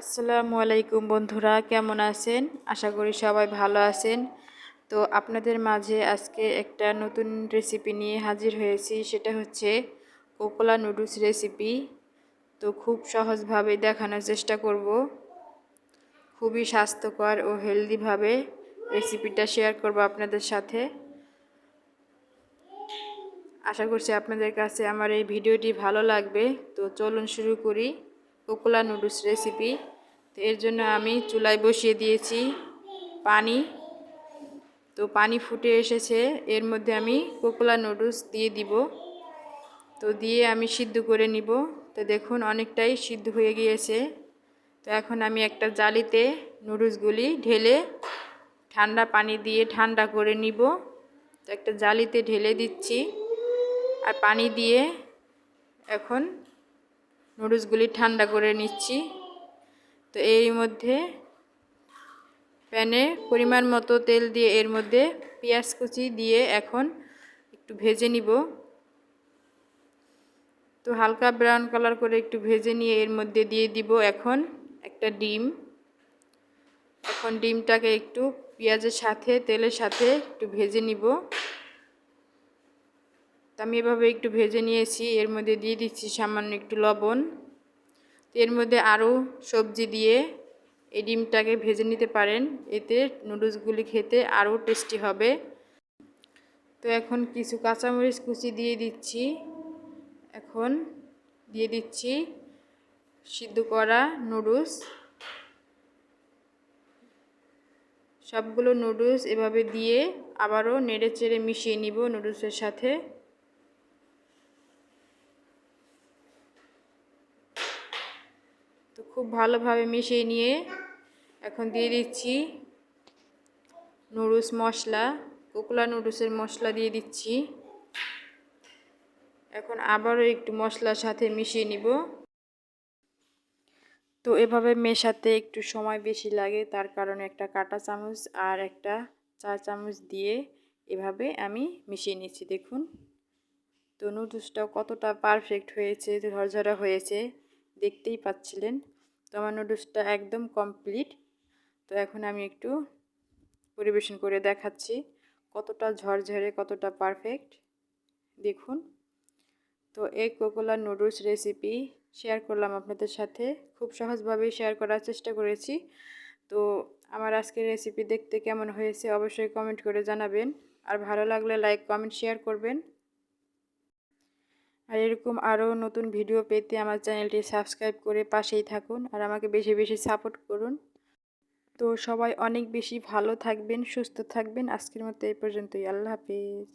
আসসালামু আলাইকুম বন্ধুরা, কেমন আছেন? আশা করি সবাই ভালো আছেন। তো আপনাদের মাঝে আজকে একটা নতুন রেসিপি নিয়ে হাজির হয়েছি, সেটা হচ্ছে কোকোলা নুডলস রেসিপি তো খুব সহজভাবে দেখানোর চেষ্টা করব। খুবই স্বাস্থ্যকর ও হেলদিভাবে রেসিপিটা শেয়ার করব আপনাদের সাথে। আশা করছি আপনাদের কাছে আমার এই ভিডিওটি ভালো লাগবে। তো চলুন শুরু করি। কোকোলা নুডলস রেসিপি তো এর জন্য আমি চুলায় বসিয়ে দিয়েছি পানি। তো পানি ফুটে এসেছে, এর মধ্যে আমি কোকোলা নুডলস দিয়ে দিব। তো দিয়ে আমি সিদ্ধ করে নিব। তো দেখুন অনেকটাই সিদ্ধ হয়ে গিয়েছে। তো এখন আমি একটা জালিতে নুডলসগুলি ঢেলে ঠান্ডা পানি দিয়ে ঠান্ডা করে নিব। তো একটা জালিতে ঢেলে দিচ্ছি। আর পানি দিয়ে এখন নুডলসগুলি ঠান্ডা করে নিচ্ছি। তো এর মধ্যে প্যানে পরিমাণ মতো তেল দিয়ে এর মধ্যে পেঁয়াজ কুচি দিয়ে এখন একটু ভেজে নিব। তো হালকা ব্রাউন কালার করে একটু ভেজে নিয়ে এর মধ্যে দিয়ে দিব এখন একটা ডিম। এখন ডিমটাকে একটু পেঁয়াজের সাথে, তেলের সাথে একটু ভেজে নিব। তো আমি এভাবে একটু ভেজে নিয়েছি। এর মধ্যে দিয়ে দিচ্ছি সামান্য একটু লবণ। এর মধ্যে আরও সবজি দিয়ে এই ডিমটাকে ভেজে নিতে পারেন। এতে নুডলসগুলি খেতে আরও টেস্টি হবে। তো এখন কিছু কাঁচামরিচ কুচি দিয়ে দিচ্ছি। এখন দিয়ে দিচ্ছি সিদ্ধ করা নুডলস। সবগুলো নুডলস এভাবে দিয়ে আবারও নেড়ে চেড়ে মিশিয়ে নিব নুডলসের সাথে। তো খুব ভালোভাবে মিশিয়ে নিয়ে এখন দিয়ে দিচ্ছি নুডলস মশলা, কোকলা নুডলসের মশলা দিয়ে দিচ্ছি। এখন আবারও একটু মশলার সাথে মিশিয়ে নিব। তো এভাবে মেশাতে একটু সময় বেশি লাগে, তার কারণে একটা কাটা চামচ আর একটা চা চামচ দিয়ে এভাবে আমি মিশিয়ে নিচ্ছি, দেখুন। তো নুডলসটাও কতটা পারফেক্ট হয়েছে, ঝরঝরা হয়েছে, দেখতেই পাচ্ছিলেন। তো আমার নুডলসটা একদম কমপ্লিট তো এখন আমি একটু পরিবেশন করে দেখাচ্ছি কতটা ঝরঝরে, কতটা পারফেক্ট দেখুন। তো এই কোকোলা নুডলস রেসিপি শেয়ার করলাম আপনাদের সাথে। খুব সহজভাবেই শেয়ার করার চেষ্টা করেছি। তো আমার আজকের রেসিপি দেখতে কেমন হয়েছে অবশ্যই কমেন্ট করে জানাবেন। আর ভালো লাগলে লাইক কমেন্ট শেয়ার করবেন। আর এরকম আরও নতুন ভিডিও পেতে আমার চ্যানেলটি সাবস্ক্রাইব করে পাশেই থাকুন আর আমাকে বেশি বেশি সাপোর্ট করুন। তো সবাই অনেক বেশি ভালো থাকবেন, সুস্থ থাকবেন। আজকের মতো এই পর্যন্তই। আল্লাহ হাফিজ।